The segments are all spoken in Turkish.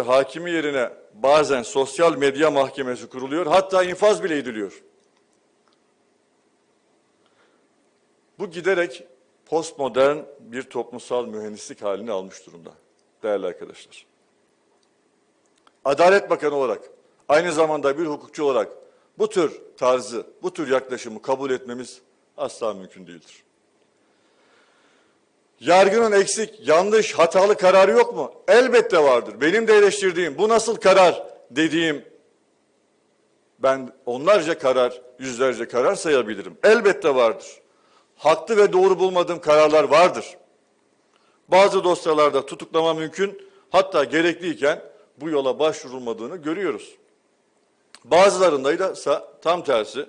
hakimi yerine bazen sosyal medya mahkemesi kuruluyor. Hatta infaz bile ediliyor. Bu giderek postmodern bir toplumsal mühendislik halini almış durumda değerli arkadaşlar. Adalet Bakanı olarak aynı zamanda bir hukukçu olarak bu tür tarzı, bu tür yaklaşımı kabul etmemiz asla mümkün değildir. Yargının eksik, yanlış, hatalı kararı yok mu? Elbette vardır. Benim de eleştirdiğim, bu nasıl karar dediğim, ben onlarca karar, yüzlerce karar sayabilirim. Elbette vardır. Haklı ve doğru bulmadığım kararlar vardır. Bazı dosyalarda tutuklama mümkün, hatta gerekliyken bu yola başvurulmadığını görüyoruz. Bazılarında ise tam tersi,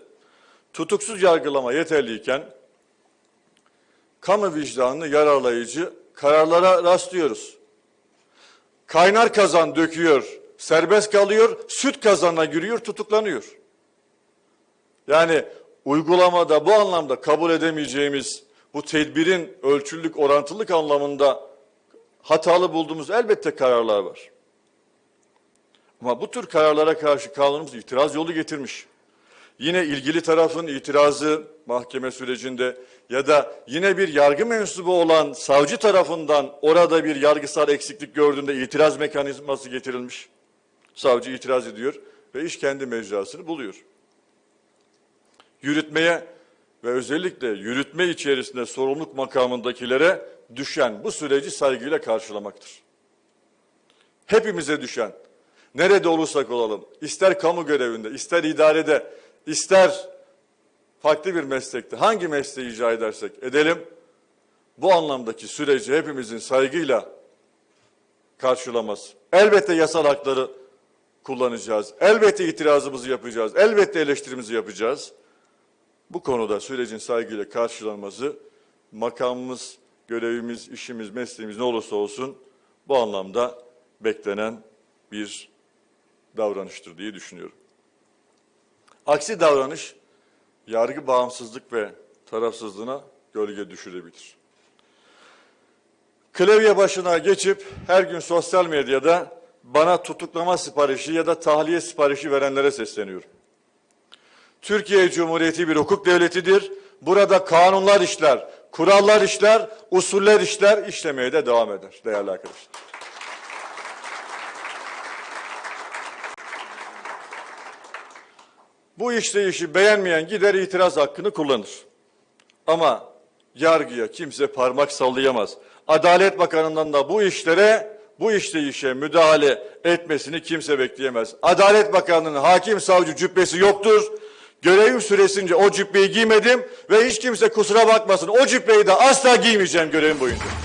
tutuksuz yargılama yeterliyken kamu vicdanını yararlayıcı kararlara rastlıyoruz. Kaynar kazan döküyor, serbest kalıyor, süt kazanına giriyor, tutuklanıyor. Yani uygulamada bu anlamda kabul edemeyeceğimiz bu tedbirin ölçülük, orantılılık anlamında hatalı bulduğumuz elbette kararlar var. Ama bu tür kararlara karşı kanunumuz itiraz yolu getirmiş. Yine ilgili tarafın itirazı mahkeme sürecinde ya da yine bir yargı mensubu olan savcı tarafından orada bir yargısal eksiklik gördüğünde itiraz mekanizması getirilmiş. Savcı itiraz ediyor ve iş kendi mecrasını buluyor. Yürütmeye ve özellikle yürütme içerisinde sorumluluk makamındakilere düşen bu süreci saygıyla karşılamaktır. Hepimize düşen, nerede olursak olalım, ister kamu görevinde, ister idarede, ister farklı bir meslekte, hangi mesleği icra edersek edelim, bu anlamdaki süreci hepimizin saygıyla karşılaması. Elbette yasal hakları kullanacağız. Elbette itirazımızı yapacağız. Elbette eleştirimizi yapacağız. Bu konuda sürecin saygıyla karşılanması, makamımız, görevimiz, işimiz, mesleğimiz ne olursa olsun bu anlamda beklenen bir davranıştır diye düşünüyorum. Aksi davranış yargı bağımsızlık ve tarafsızlığına gölge düşürebilir. Klavye başına geçip her gün sosyal medyada bana tutuklama siparişi ya da tahliye siparişi verenlere sesleniyorum. Türkiye Cumhuriyeti bir hukuk devletidir. Burada kanunlar işler, kurallar işler, usuller işler, işlemeye de devam eder değerli arkadaşlar. Bu işleyişi beğenmeyen gider itiraz hakkını kullanır. Ama yargıya kimse parmak sallayamaz. Adalet Bakanı'ndan da bu işlere, bu işleyişe müdahale etmesini kimse bekleyemez. Adalet Bakanı'nın hakim savcı cübbesi yoktur. Görevim süresince o cübbeyi giymedim ve hiç kimse kusura bakmasın o cübbeyi de asla giymeyeceğim görevim boyunca.